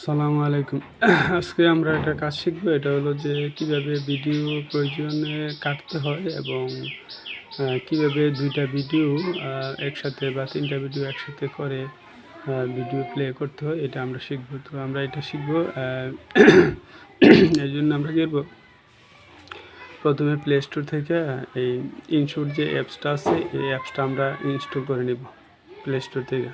আসসালামু আলাইকুম। আজকে আমরা একটা কাজ শিখব, এটা হলো যে কীভাবে ভিডিও প্রয়োজনে কাটতে হয় এবং কীভাবে দুইটা ভিডিও একসাথে বা তিনটা ভিডিও একসাথে করে ভিডিও প্লে করতে হয়, এটা আমরা শিখব। তো আমরা এটা শিখব এই জন্য আমরা কি করব? প্রথমে প্লে স্টোর থেকে এই ইনশুট যে অ্যাপসটা আছে, এই অ্যাপসটা আমরা ইনস্টল করে নিব প্লে স্টোর থেকে।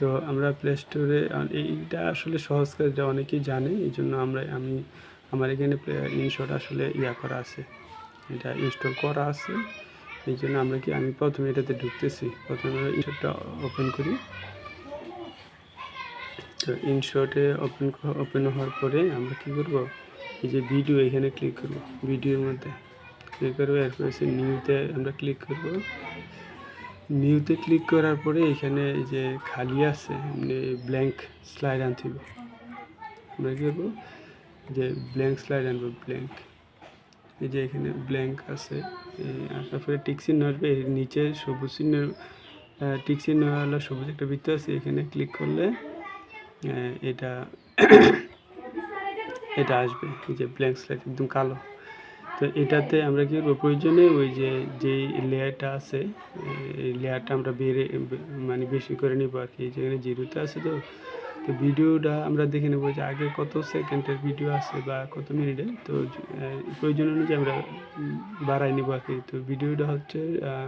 তো আমরা প্লে স্টোরে এইটা আসলে সহজ কাজ অনেকেই জানে, এই জন্য আমরা, আমি, আমার এখানে ইনশট আসলে ইয়া করা আছে। এটা ইনস্টল করা আছে। এই জন্য আমরা কি, আমি প্রথমে এটাতে ঢুকতেছি। প্রথমে আমরা ইনশটটা ওপেন করি। তো ইনশটে ওপেন ওপেন হওয়ার পরে আমরা কি করব? এই যে ভিডিও এখানে ক্লিক করব। ভিডিওর মধ্যে ক্লিক করব, এরপর নিউতে আমরা ক্লিক করব। নিউতে ক্লিক করার পরে এখানে এই যে খালি আছে মানে ব্ল্যাঙ্ক স্লাইড আনতে হবে। আমরা কী করব? যে ব্ল্যাঙ্ক স্লাইড আনব ব্ল্যাঙ্ক এই যে এখানে ব্ল্যাঙ্ক আছে আসার পরে টিক চিহ্ন আসবে, এর নিচে সবুজ চিহ্ন টিক চিহ্ন হলো সবুজ একটা বৃত্ত আছে, এখানে ক্লিক করলে এটা এটা আসবে, এই যে ব্ল্যাঙ্ক স্লাইড একদম কালো। তো এটাতে আমরা কি করব? প্রয়োজনে ওই যে, যেই লেয়ারটা আছে, এই লেয়ারটা আমরা বেড়ে মানে বেশি করে নিব আর কি, যেখানে জিরোতে আছে তো। তো ভিডিওটা আমরা দেখে নেব যে আগে কত সেকেন্ডের ভিডিও আছে বা কত মিনিটে, তো প্রয়োজন অনুযায়ী আমরা বাড়াই নিব আর কি। তো ভিডিওটা হচ্ছে,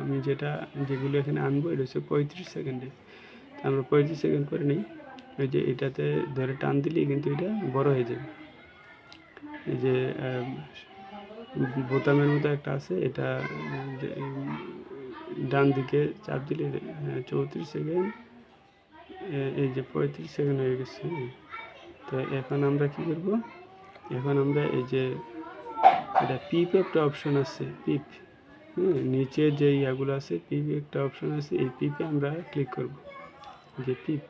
আমি যেটা, যেগুলো এখানে আনব, এটা হচ্ছে পঁয়ত্রিশ সেকেন্ডে। তো আমরা পঁয়ত্রিশ সেকেন্ড করে নিই। ওই যে এটাতে ধরে টান দিলেই কিন্তু এটা বড় হয়ে যাবে। এই যে বোতামের মতো একটা আছে, এটা ডান দিকে চাপ দিলে চৌত্রিশ সেকেন্ড এই যে পঁয়ত্রিশ সেকেন্ড হয়ে গেছে হুম। তো এখন আমরা কি করব এখন আমরা এই যে, এটা পিপ একটা অপশন আছে, পিপ হ্যাঁ নিচে যে ইয়াগুলো আছে, পিপ একটা অপশন আছে, এই পিপে আমরা ক্লিক করব, যে পিপ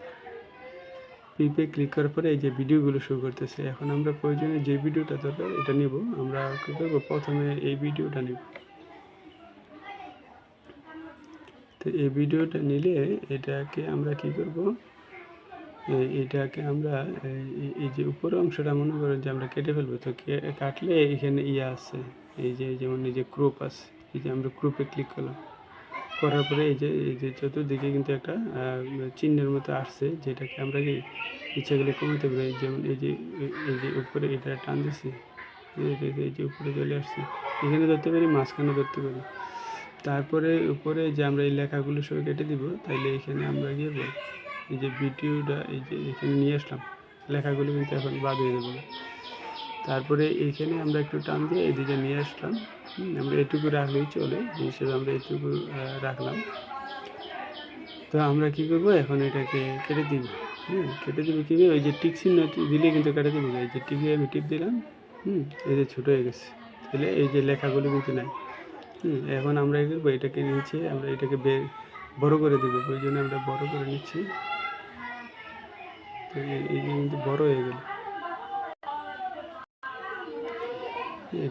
পিপে ক্লিক করার পরে এই যে ভিডিওগুলো শো করতেছে, এখন আমরা প্রয়োজনে যে ভিডিওটা দরকার এটা নেব, আমরা কী করব? প্রথমে এই ভিডিওটা নিব। তো এই ভিডিওটা নিলে এটাকে আমরা কি করব? এটাকে আমরা এই যে উপরের অংশটা মনে করেন যে আমরা কেটে ফেলব, তো কাটলে এখানে ইয়ে আছে, এই যে, যেমন এই যে ক্রোপ আছে, এই যে আমরা ক্রোপে ক্লিক করলাম। করার পরে এই যে এই যে চতুর্দিকে কিন্তু একটা চিহ্নের মতো আসছে, যেটাকে আমরা কি ইচ্ছা করলে কমাতে পারি। যেমন এই যে এই যে উপরে এটা টান দিছি এই যে- উপরে চলে আসছে, এখানে ধরতে পারি, মাঝখানে ধরতে পারি। তারপরে উপরে যে আমরা এই লেখাগুলো সব কেটে দিব, তাইলে এখানে আমরা গিয়ে এই যে ভিডিওটা এই যে এখানে নিয়ে আসলাম, লেখাগুলো কিন্তু এখন বাদ হয়ে যাবে। তারপরে এইখানে আমরা একটু টান দিয়ে এদিকে নিয়ে আসলাম। আমরা এটুকু রাখলেই চলে হিসেবে আমরা এটুকু রাখলাম। তো আমরা কি করব, এখন এটাকে কেটে দিব। হুম, কেটে দিব কী ওই যে টিক চিহ্ন দিলে কিন্তু কেটে দিব এই যে টিকে আমি টিপ দিলাম, হুম, এই যে ছোটো হয়ে গেছে। তাহলে এই যে লেখাগুলো কিন্তু নাই। হুম, এখন আমরা কি করব, এটাকে নিচে আমরা এটাকে বে, বড় করে দেবো। ওই জন্য আমরা বড় করে নিচ্ছি। এই যে কিন্তু বড় হয়ে গেল।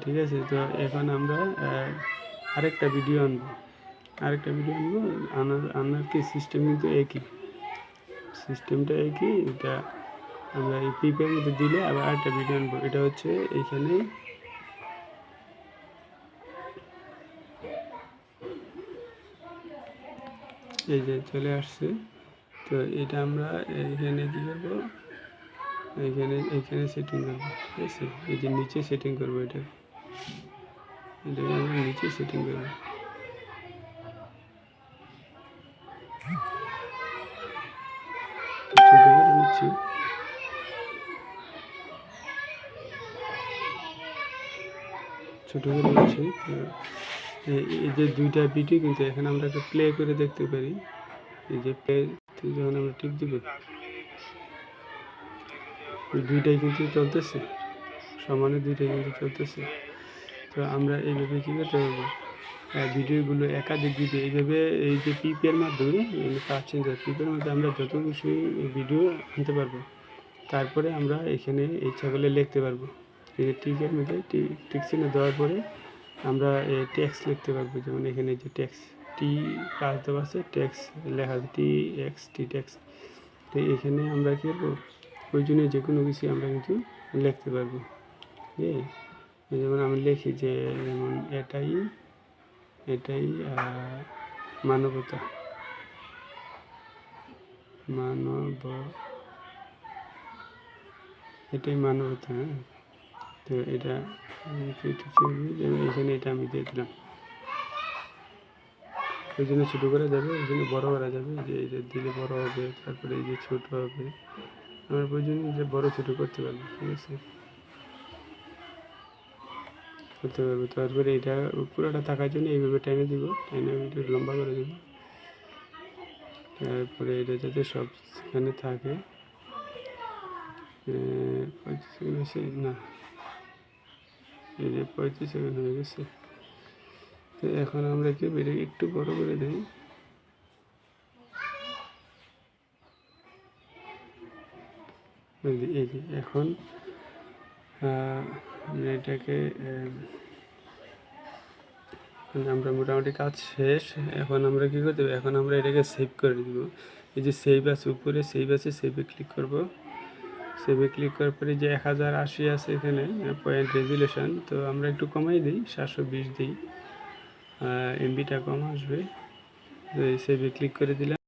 ঠিক আছে, তো এখন আমরা আরেকটা ভিডিও আনব। আরেকটা ভিডিও আনব, আনার আনার কি সিস্টেম কিন্তু একই। সিস্টেমটা একই, এটা আমরা এই পিপের মধ্যে দিলে আবার আরেকটা ভিডিও আনব। এটা হচ্ছে এইখানে এই যে চলে আসছে। তো এটা আমরা এখানে কী করব? এখানে এখানে সেটিং করব, ঠিক আছে? এই যে নিচে সেটিং করব এটা। এটাকে আমরা নিচে সেটিং করব। ছোটো করে নিচ্ছি। এই যে দুইটা ভিডিও কিন্তু এখানে আমরা একটা প্লে করে দেখতে পারি। এই যে প্লে যখন আমরা টিপ দিব দুইটাই কিন্তু চলতেছে। সমানে দুইটাই কিন্তু চলতেছে। তো আমরা এইভাবে কী করতে পারব? ভিডিওগুলো একাধিক ভিডিও এইভাবে এই যে পিপের মাধ্যমে পাচ্ছেন পিপের মধ্যে আমরা যত কিছু ভিডিও আনতে পারব, তারপরে আমরা এখানে এই ছাগলে লিখতে পারব। এই যে টিকের মধ্যে টিক চিহ্ন দেওয়ার পরে আমরা ট্যাক্স লিখতে পারব। যেমন এখানে যে ট্যাক্স টি পাঁচ দেওয়া আছে ট্যাক্স লেখা টি এক্স টি ট্যাক্স তো এখানে আমরা কী করব? প্রয়োজনীয় যে কোনো কিছু আমরা কিন্তু লিখতে পারব। যেমন আমি লিখি যে, যেমন এটাই এটাই মানবতা। মানব, এটাই মানবতা হ্যাঁ? তো এটা এখানে এটা আমি দিয়ে দিলাম। ওই জন্য ছোটো করা যাবে, ওই জন্য বড়ো করা যাবে, যে এটা দিলে বড়ো হবে, তারপরে এই যে ছোটো হবে। আমার প্রয়োজন যে বড়ো ছোটো করতে পারব, ঠিক আছে? করতে পারব। তারপরে এটা পুরোটা থাকার জন্য এইভাবে টেনে দিব, টেনে আমি একটু লম্বা করে দেবো। তারপরে এটা যাতে সব সেখানে থাকে। পঁয়ত্রিশ সেকেন্ড হয়েছে? না। এই যে পঁয়ত্রিশ সেকেন্ড হয়ে গেছে। তো এখন আমরা কি বেড়ে একটু বড় করে দিই? এখন এটাকে আমরা মোটামুটি কাজ শেষ। এখন আমরা কি করতে হবে এখন আমরা এটাকে সেভ করে দিব। এই যে সেভ আছে উপরে সেভ আছে সেভে ক্লিক করব। সেভে ক্লিক করার পরে যে এক হাজার আশি আছে এখানে পয়েন্ট রেজুলেশন তো আমরা একটু কমাই দিই, সাতশো বিশ দিই। এমবিটা কম আসবে। সেভে ক্লিক করে দিলাম।